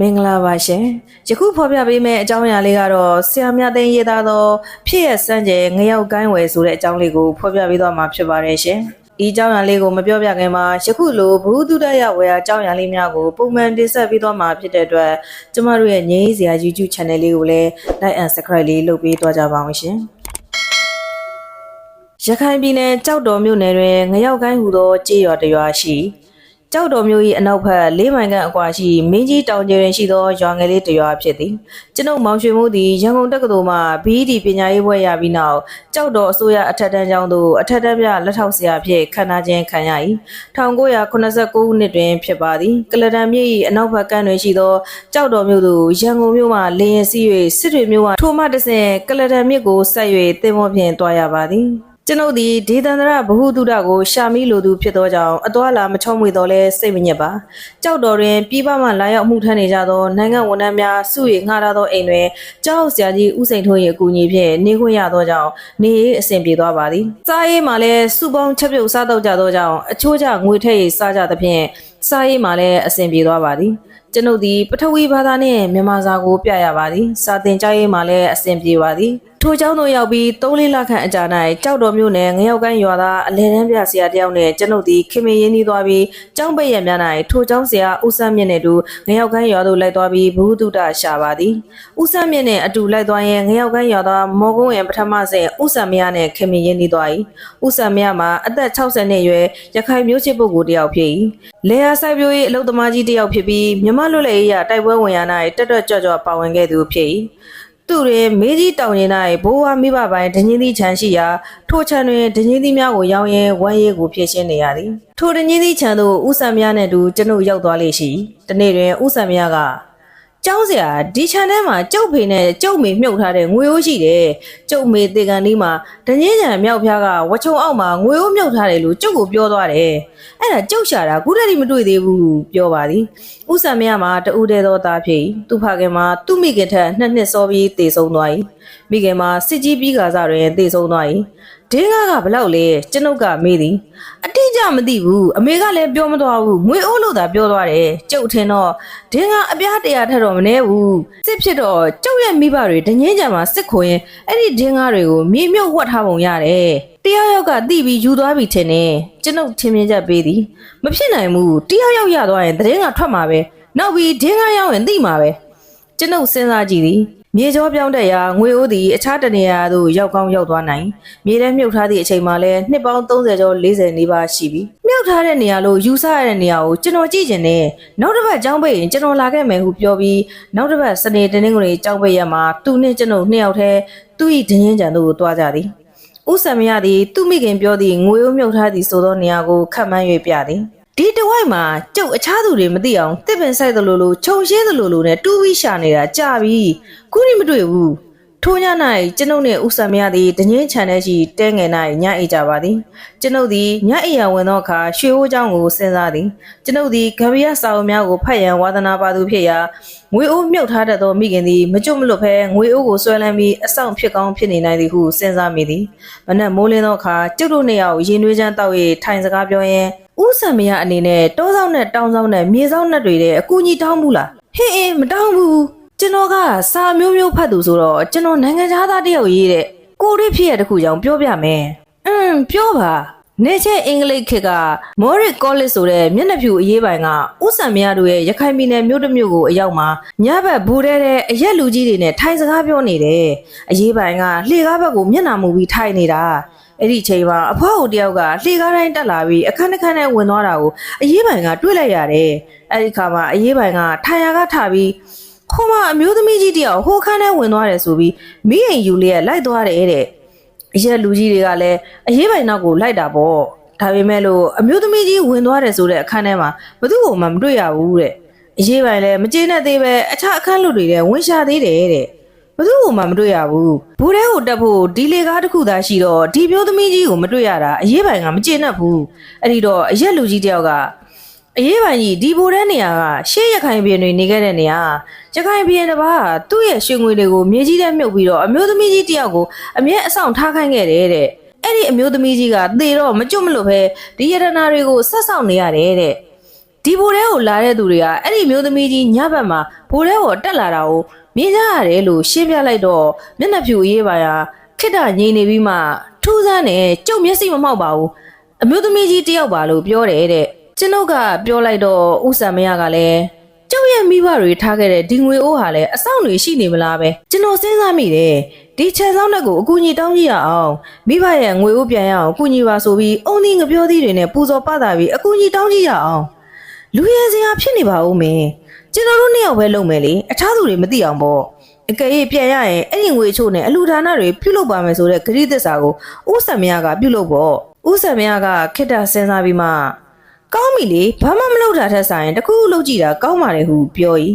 မင်္ဂလာပါရှင်ယခုဖော်ပြပေးမယ့်အကြောင်းအရာလေးကတော့ဆရာမြသိန်းရေးသားသောဖြစ်ရစမ်းကြဲငရောက်ကိုင်းဝယ်ဆိုတဲ့အကြောင်းလေးကိုဖော်ပြပေးသွားမှာဖြစ်ပါတယ်ရှင်ဒီအကြောင်းအရာလေးကိုမပြောပြခင်မှာယခုလိုဘ ഹു တုဒရဝယ်အကြောင်းအရာလေးများကိုပုံမှန်တင်ဆက်ပေးသွားမှာဖြစ်တဲ့အတွက်ကျမတို့ရဲ့ငြိမ်းစရာ YouTube Channel လေးကိုလည်း Like and Subscribe လေးလုပ်ပေးသွားကြပါအောင်ရှင်ရခိုင်ပြည်နယ်ကြောက်တော်မြို့နယ်တွင်ငရောက်ကိုင်းဟူသောကြေးရွာတစ်ရွာရှိ ကြောက်တော်မြို့၏အနောက်ဘက်၄မိုင်ခန့်အကွာရှိမင်းကြီးတောင်ကျတွင်ရှိသောရွာငယ်လေးတစ်ရွာဖြစ်သည်ကျွန်ုပ်မောင်ရွှေမိုးသည်ရန်ကုန်တက္ကသိုလ်မှ BED ပညာရေးဘွဲ့ရပြီးနောက်ကြောက်တော်အစိုးရအထက်တန်းကျောင်းသို့အထက်တန်းပြလက်ထောက်ဆရာဖြစ်ခန့်ထားခြင်းခံရ၏1989ခုနှစ်တွင်ဖြစ်ပါသည်ကလဒန်မြို့၏အနောက်ဘက်ကမ်းတွင်ရှိသောကြောက်တော်မြို့သို့ရန်ကုန်မြို့မှလေရင်စီး၍စစ်တွေမြို့မှထိုမှတစ်ဆင့်ကလဒန်မြို့ကိုဆက်၍တင်မောဖြင့်တွားရပါသည် ကျွန်ုပ်ဒီဒေသန္တရဘ ഹു တုဒကိုရှာမိလိုသူဖြစ်သောကြောင့်အသွာလာမချုံမွေတော့လဲစိတ်မညစ်ပါကြောက်တော်တွင်ပြည်ပမှလာရောက်မှုထမ်းနေကြသောနိုင်ငံဝန်ထမ်းများစု၍ငှားထားသောအိမ်တွင်ကြောက်ဆရာကြီးဦးစိန်ထွန်း၏အကူအညီဖြင့်နေခွင့်ရသောကြောင့်နေရေးအဆင်ပြေသွားပါသည်စားရေးမှာလည်းစုပေါင်းချက်ပြုတ်စားတော့ကြသောကြောင့်အချိုးကျငွေထည့်ရေးစားကြသဖြင့်စားရေးမှာလည်းအဆင်ပြေသွားပါသည်ကျွန်ုပ်သည်ပထဝီဘာသာနှင့်မြန်မာစာကိုပြရပါသည်စာသင်ကြားရေးမှာလည်းအဆင်ပြေပါသည်ထိုเจ้าတို့ရောက်ပြီး၃လေးလခန့်အကြာ၌ကြောက်တော်မြို့နယ်ငရောက်ကိုင်းရွာသားအလဲတန်းပြဆရာတယောက်နှင့်ကျွန်ုပ်သည်ခင်မင်းရင်းနှီးသွားပြီးကျောင်းပိတ်ရများ၌ထိုเจ้าဆရာဦးစမ်းမြင့်နှင့်အတူငရောက်ကိုင်းရွာသို့လိုက်သွားပြီးဘုဟုတုတရှာပါသည်ဦးစမ်းမြင့်နှင့်အတူလိုက်သွားရင်ငရောက်ကိုင်းရွာသားမော်ကုန်းဝင်ပထမဆင့်ဦးစံမရနှင့်ခင်မင်းရင်းနှီးသွား၏ဦးစံမရမှာအသက်60နှစ်အရွယ်ရခိုင်မျိုးချစ်ပုဂ္ဂိုလ်တစ်ယောက်ဖြစ်၏လေယာစိုက်ပျိုးရေးအလုပ်သမားကြီးတစ်ယောက်ဖြစ်ပြီးမြမလွတ်လပ်ရေးရတိုက်ပွဲဝင်ရ၌တက်တက်ကြွကြွပါဝင်ခဲ့သူဖြစ်၏ သူတွင်မေးကြီးတောင်ရင်၌ဘိုးဝါမိဘပိုင်းဒင်းကြီးသီးခြံရှိရာထိုခြံတွင်ဒင်းကြီးသီးများကိုရောင်းရင်းဝမ်းရေးကိုဖြည့်ရှင်းနေရသည်ထိုဒင်းကြီးသီးခြံသို့ဦးစံမြနှင့်အတူကျွန်ုပ်ရောက်သွားလေရှိတနေ့တွင်ဦးစံမြက ကျောင်းစရာဒီချန်ထဲမှာကျုပ်ဖေနဲ့ကျုပ်မေမြုပ်ထားတဲ့ငွေအိုးရှိတယ်။ကျုပ်မေတေကန်လေးမှာဒငင်းချံမြောက်ဖျားကဝချုံအောက်မှာငွေအိုးမြုပ်ထားတယ်လို့ကျုပ်ကိုပြောသွားတယ်။အဲ့ဒါကျုပ်ရှာတာခုတည်းမတွေ့သေးဘူးပြောပါသည်။ဥဆံမရမှာတူတဲသောသားဖြစ်၏သူဖခင်မှာသူ့မိခင်ထက်နှစ်နှစ်စောပြီးတည်ဆုံးသွား၏။မိခင်မှာစစ်ကြီးပြီးကားစားတွင်တည်ဆုံးသွား၏။ ဒင်းကားကဘလောက်လဲကျွန်ုပ်ကမေးသည်အတိအကျမသိဘူးအမေကလည်းပြောမသွားဘူးငွေအိုးလို့သာပြောသွားတယ်ကျုပ်ထင်တော့ဒင်းကအပြားတရာထက်တော့မနေဘူးစစ်ဖြစ်တော့ကျုပ်ရဲ့မိဘတွေဒငင်းကြံမှာစစ်ခွင်ရင်အဲ့ဒီဒင်းကားတွေကိုမြေမြုပ်ဝတ်ထားပုံရတယ်တယောက်ယောက်ကတိပြီးယူသွားပြီထင်တယ်ကျွန်ုပ်ထင်မြင်ချက်ပေးသည်မဖြစ်နိုင်ဘူးတယောက်ယောက်ရသွားရင်ဒင်းကထွက်မှာပဲနောက်ပြီးဒင်းကားရောက်ရင်သိမှာပဲကျွန်ုပ်စဉ်းစားကြည့်သည် မြေကျောပြောင်းတဲ့ရာငွေအိုးသည်အခြားတနေရာသို့ရောက်ကောင်းရောက်သွားနိုင်မြေထဲမြုပ်ထားသည့်အချိန်မှာလည်းနှစ်ပေါင်း30ကျော်40နီးပါးရှိပြီမြုပ်ထားတဲ့နေရာလို့ယူဆရတဲ့နေရာကိုကျွန်တော်ကြည့်ကျင်တယ်နောက်တစ်ပတ်ကျောင်းပိတ်ရင်ကျွန်တော်လာခဲ့မယ်ဟုပြောပြီးနောက်တစ်ပတ်စနေတင်းတင်းကိုကျောင်းပိတ်ရမှာသူနှင့်ကျွန်ုပ်နှစ်ယောက်တည်းသူ့၏ဒင်းရင်ကြံသို့တွားကြသည်ဥဆံမရသည်သူမိခင်ပြောသည့်ငွေအိုးမြုပ်ထားသည့်ဆိုသောနေရာကိုခတ်မှန်း၍ပြသည် ဒီတဝိုက်မှာကျုပ်အခြားသူတွေမသိအောင်တစ်ပင်ဆိုင်သလိုလိုခြုံရှင်းသလိုလိုနဲ့တူးပြီးရှာနေတာကြာပြီခုထိမတွေ့ဘူးထိုည၌ကျွန်ုပ်နှင့်ဥဆံမရသည်တငင်းချန်တဲ့ရှိတဲငယ်၌ညအိတ်ကြပါသည်ကျွန်ုပ်သည်ညအိယာဝင်သောအခါရွှေအိုးเจ้าကိုစဉ်းစားသည်ကျွန်ုပ်သည်ဂဗီယစာအုပ်များကိုဖတ်ရန်ဝါသနာပါသူဖြစ်ရာငွေအိုးမြုပ်ထားတတ်သောမိခင်သည်မကြွမလွတ်ဘဲငွေအိုးကိုဆွဲလန်းပြီးအဆောင်ဖြစ်ကောင်းဖြစ်နေနိုင်သည်ဟုစဉ်းစားမိသည်မနက်မိုးလင်းသောအခါကျုပ်တို့နှစ်ယောက်ရင်နှွေးချမ်းတောက်၍ထိုင်စကားပြောရင်း ဥဆံမရအနေနဲ့တောဆောင်နဲ့တောင်ဆောင်နဲ့မြေဆောင်နဲ့တွေတဲ့အကူကြီးတောင်းဘူးလားဟင်းအင်းမတောင်းဘူးကျွန်တော်ကစာမျိုးမျိုးဖတ်သူဆိုတော့ကျွန်တော်နိုင်ငံသားသားတယောက်ရေးတဲ့ကိုရစ်ဖြစ်ရတဲ့ခုကြောင့်ပြောပြမယ်အင်းပြောပါနေချက်အင်္ဂလိပ်ခေတ်ကမော်ရစ်ကောလစ်ဆိုတဲ့မျက်နှာဖြူအရေးပိုင်ကဥဆံမရတို့ရဲ့ရခိုင်ပြည်နယ်မြို့တစ်မြို့ကိုအရောက်မှာညဘက်ဘူတဲတဲ့အရက်လူကြီးတွေနဲ့ထိုင်စကားပြောနေတယ်အရေးပိုင်ကလှေကားဘက်ကိုမျက်နှာမူပြီးထိုင်နေတာ အဲ့ဒီချိန်မှာအဖွားကိုတယောက်ကလှေကားတိုင်းတက်လာပြီးအခန်းတစ်ခန်းနဲ့ဝင်သွားတာကိုအရေးပိုင်ကတွေ့လိုက်ရတယ်အဲ့ဒီခါမှာအရေးပိုင်ကထိုင်ရကထပြီးခေါမအမျိုးသမီးကြီးတယောက်ဟိုခန်းထဲဝင်သွားတယ်ဆိုပြီးမိအိမ်ယူလေးကလိုက်သွားတယ်တဲ့အရက်လူကြီးတွေကလည်းအရေးပိုင်နောက်ကိုလိုက်တာပေါ့ဒါပေမဲ့လို့အမျိုးသမီးကြီးဝင်သွားတယ်ဆိုတဲ့အခန်းထဲမှာဘသူ့ကိုမှမတွေ့ရဘူးတဲ့အရေးပိုင်လည်းမကျေနပ်သေးပဲအခြားအခန်းလူတွေလည်းဝင်ရှာသေးတယ်တဲ့ ဘသူ့ကိုမှမတွေ့ရဘူးဘူထဲကိုတက်ဖို့ဒီလေကားတစ်ခုသာရှိတော့ဒီမျိုးသမီးကြီးကိုမတွေ့ရတာအရေးပိုင်ကမကျေနပ်ဘူးအဲ့ဒီတော့အရက်လူကြီးတယောက်ကအရေးပိုင်ကြီးဒီဘူထဲနေရာကရှေးရခိုင်ပြည်တွေနေခဲ့တဲ့နေရာရခိုင်ပြည်တစ်ပါးကသူ့ရဲ့ရွှေငွေတွေကိုမြေကြီးထဲမြုပ်ပြီးတော့အမျိုးသမီးကြီးတယောက်ကိုအမြဲအဆောင်ထားခိုင်းခဲ့တယ်တဲ့အဲ့ဒီအမျိုးသမီးကြီးကသေတော့မကြွမလို့ပဲဒီယရနာတွေကိုဆက်ဆောင်နေရတယ်တဲ့ ဒီဒီဘိုးတဲကိုလာတဲ့သူတွေကအဲ့ဒီမျိုးသမီးကြီးညဘက်မှာဘိုးတဲကိုတက်လာတာကိုမြင်ကြရတယ်လို့ရှင်းပြလိုက်တော့မျက်နှာဖြူအေးပါရာခစ်တာငြိမ်နေပြီးမှထူးဆန်းတယ်ကြုံမျက်စိမမောက်ပါဘူးအမျိုးသမီးကြီးတယောက်ပါလို့ပြောတယ်တဲ့ကျွန်ုပ်ကပြောလိုက်တော့ဥဆံမရကလည်းကျုပ်ရဲ့မိဘတွေထားခဲ့တဲ့ဒီငွေအိုးဟာလည်းအဆောင်တွေရှိနေမလားပဲကျွန်တော်စဉ်းစားမိတယ်ဒီချန်ဆောင်တဲ့ကိုအကူအညီတောင်းကြည့်ရအောင်မိဘရဲ့ငွေအိုးပြန်ရအောင်အကူအညီပါဆိုပြီးအုံဒီငပြောသီးတွေနဲ့ပူဇော်ပတာပြီးအကူအညီတောင်းကြည့်ရအောင် လူရဲစရာဖြစ်နေပါဦးမင်းကျွန်တော်တို့နှစ်ယောက်ပဲလုပ်မယ်လေအခြားသူတွေမသိအောင်ပေါ့အကယ်၍ပြန်ရရင်အဲ့ဒီငွေအချို့နဲ့အလူဒါနတွေပြုလုပ်ပါမယ်ဆိုတဲ့ဂရိသစ္စာကိုဥဆံမရကပြုလုပ်ပေါ့ဥဆံမရကခိတ္တစဉ်းစားပြီးမှကောင်းပြီလေဘာမှမလုပ်တာထက်ဆိုင်တစ်ခုခုလုပ်ကြည့်တာကောင်းပါတယ်ဟုပြော၏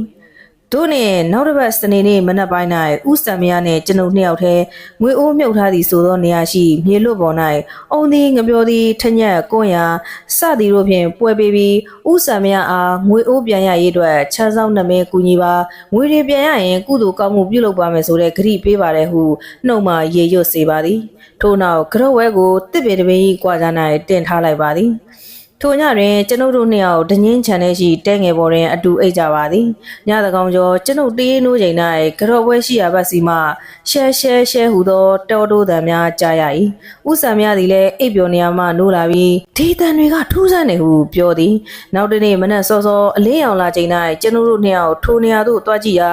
တို့နဲ့နောက်တစ်ပတ်စနေနေ့မနက်ပိုင်း၌ဥစံမရနဲ့ကျွန်ုပ်နှစ်ယောက်ထဲငွေအိုးမြုပ်ထားသည့်ဆိုသောနေရာရှိမြေလွတ်ပေါ်၌အုံသည်ငပြောသည်ထညက်ကွန်းရာစသည်တို့ဖြင့်ပွဲပေးပြီးဥစံမရအားငွေအိုးပြန်ရရေးအတွက်ချမ်းဆောင်နမင်းကူညီပါငွေတွေပြန်ရရင်ကုသိုလ်ကောင်းမှုပြုလုပ်ပါမယ်ဆိုတဲ့ဂရိပေးပါတယ်ဟုနှုတ်မှရေရွတ်စေပါသည်ထို့နောက်ကြော့ဝဲကိုတစ်ပင်တစ်ပင်ကြီးကွာကြ၌တင်ထားလိုက်ပါသည် ထိုညတွင်ကျွန်ုပ်တို့နှစ်ယောက်ဒငင်းချန်ထဲရှိတဲငယ်ပေါ်တွင်အတူအိတ်ကြပါသည်ညသကောင်ကျော်ကျွန်ုပ်တေးနိုးချိန်၌ကြော့ပွဲရှိရာဘက်စီမှရှဲရှဲရှဲဟူသောတောတိုးတံများကြားရ၏ဥဆံများသည်လည်းအိပ်ပျော်နေရာမှနိုးလာပြီးဒီတန်တွေကထူးဆန်းနေဟုပြောသည်နောက်တစ်နေ့မနက်စောစောအလင်းရောင်လာချိန်၌ကျွန်ုပ်တို့နှစ်ယောက်ထိုနေရာသို့တွားကြည့်ရာ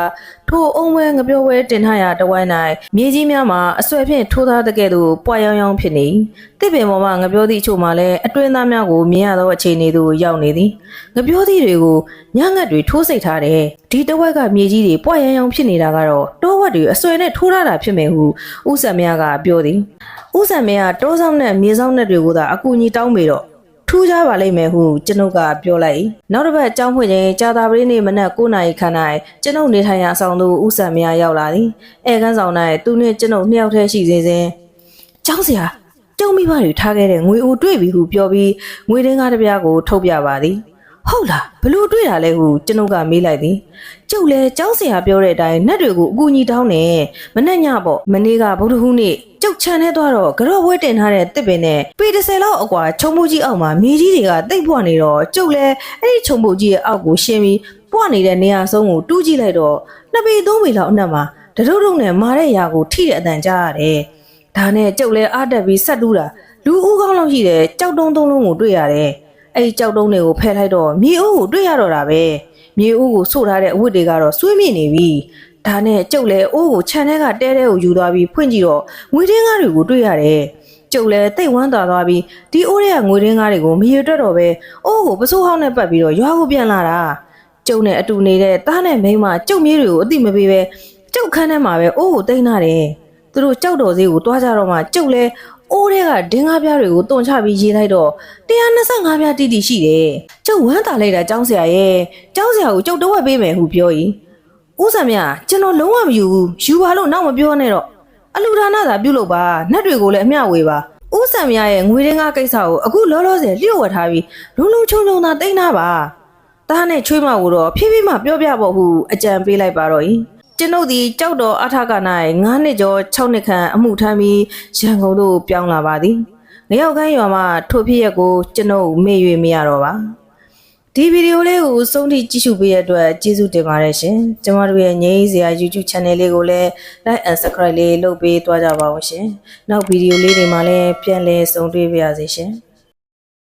ထိုအုံးဝဲငပြောဝဲတင်ထားရာတဝိုင်း၌မြေကြီးများမှာအဆွဲဖြင့်ထိုးထားတဲ့ကဲ့သို့ပွားရောင်ရောင်ဖြစ်နေ၏တစ်ပင်ပေါ်မှငပြောသည့်အချို့မှလည်းအတွင်းသားများကိုမြင်ရသောအခြေအနေသို့ရောက်နေသည်ငပြောသည့်တွေကိုညငတ်တွေထိုးစိတ်ထားတယ်ဒီတဝက်ကမြေကြီးတွေပွားရောင်ရောင်ဖြစ်နေတာကတော့တောဝက်တွေအဆွဲနဲ့ထိုးထားတာဖြစ်မယ်ဟုဥဆံမရကပြောသည်ဥဆံမရတောဆောင်နဲ့မြေဆောင်နဲ့တွေကိုသာအကူအညီတောင်းပေတော့ ထူးခြားပါလိမ့်မယ်ဟုကျွန်ုပ်ကပြောလိုက်၏နောက်တစ်ပတ်အကြောင်းဖွင့်ချိန်ကြာသာပတိနေ့မနက်9:00နာရီခန့်၌ကျွန်ုပ်နေထိုင်ရာအဆောင်သို့ဥဆံမရရောက်လာသည်အဲကန်းဆောင်၌သူနှင့်ကျွန်ုပ်နှစ်ယောက်တည်းရှိစဉ်စဉ်ကျောင်းစရာကျုံမိဘတွေထားခဲ့တဲ့ငွေအိုတွေ့ပြီဟုပြောပြီးငွေတင်းကားတစ်ပြားကိုထုတ်ပြပါသည် ဟုတ်လားဘလို့တွေ့တာလဲဟုကျွန်ုပ်ကမေးလိုက်သည်ကျုပ်လည်းကျောင်းစရာပြောတဲ့အတိုင်းနတ်တွေကိုအကူအညီတောင်းနေမနဲ့ညပေါ့မနေ့ကဗုဒ္ဓဟူးနေ့ကျုပ်ချန်ထဲသွားတော့ကြော့ဘွဲတင်ထားတဲ့တစ်ပင်နဲ့ပေ30လောက်အကွာခြုံမှုကြီးအောက်မှာမြေကြီးတွေကတိတ်ပွားနေတော့ကျုပ်လည်းအဲ့ဒီခြုံမှုကြီးရဲ့အောက်ကိုရှင်းပြီးပွားနေတဲ့နေရာဆုံးကိုတူးကြည့်လိုက်တော့နှစ်ပေသုံးပေလောက်အနက်မှာတရုတ်တုံနဲ့မာတဲ့ຢာကိုထိတဲ့အတန်ကြားရတယ်ဒါနဲ့ကျုပ်လည်းအားတက်ပြီးဆက်တူးတာလူဦးကောင်းလောက်ရှိတဲ့ကြောက်တုံးသုံးလုံးကိုတွေ့ရတယ် အဲ့ဒီကြောက်တုံးတွေကိုဖယ်လိုက်တော့မြေအိုးကိုတွေ့ရတော့တာပဲမြေအိုးကိုဆို့ထားတဲ့အဝတ်တွေကတော့ဆွေးမြင့်နေပြီဒါနဲ့ကျုပ်လည်းအိုးကိုခြံထဲကတဲတဲကိုယူသွားပြီးဖွင့်ကြည့်တော့ငွေတင်းကားတွေကိုတွေ့ရတယ်ကျုပ်လည်းတိတ်ဝမ်းသာသွားပြီးဒီအိုးတွေကငွေတင်းကားတွေကိုမရေတွက်တော့ပဲအိုးကိုပစိုးဟောင်းနဲ့ပတ်ပြီးတော့ရွာကိုပြန်လာတာကျုပ်နဲ့အတူနေတဲ့သားနဲ့မိန်းမကျုပ်မြေးတွေကိုအတိမပေးပဲကျုပ်ခန်းထဲမှာပဲအိုးကိုတိတ်နာတယ် သူတို့ကြောက်တော်သေးကိုတွားကြတော့မှကျုပ်လည်းအိုးတွေကဒင်းကားပြားတွေကိုတုံချပြီးရေးလိုက်တော့125ပြားတိတိရှိတယ်ကျုပ်ဝမ်းသာလိုက်တာចောင်းဆရာရဲ့ចောင်းဆရာကိုကျုပ်တော့ဝက်ပေးမယ်ဟုပြော၏ဥစ္စာမြကျွန်တော်လုံးဝမယူဘူးယူပါလို့နောက်မပြောနဲ့တော့အလူဒါနသာပြုလုပ်ပါနတ်တွေကိုလည်းအမျှဝေပါဥစ္စာမြရဲ့ငွေရင်းကားကိစ္စကိုအခုလောလောဆယ်လျှို့ဝှက်ထားပြီးလုံလုံချုံချုံသာတိန်းထားပါတားနဲ့ချွေးမကိုတော့ဖြည်းဖြည်းမှပြောပြဖို့ဟုအကြံပေးလိုက်ပါတော့၏ ကျွန်ုပ်သည်ကြောက်တော်အထက၌9နှစ်ကျော်6နှစ်ခန့်အမှုထမ်းပြီးရန်ကုန်သို့ပြောင်းလာပါသည်ငရောက်ကိုင်းရွာမှထိုဖြစ်ရက်ကိုကျွန်ုပ်မေ့၍မရတော့ပါဒီဗီဒီယိုလေးကိုအဆုံးထိကြည့်ရှုပေးရတဲ့အတွက်ကျေးဇူးတင်ပါတယ်ရှင်ကျမတို့ရဲ့ငြိမ်းစရာ YouTube Channel လေးကိုလည်း Like and Subscribe လေးလုပ်ပေးသွားကြပါဦးရှင်နောက်ဗီဒီယိုလေးတွေမှာလည်းပြန်လည်ဆုံတွေ့ပါရစေရှင်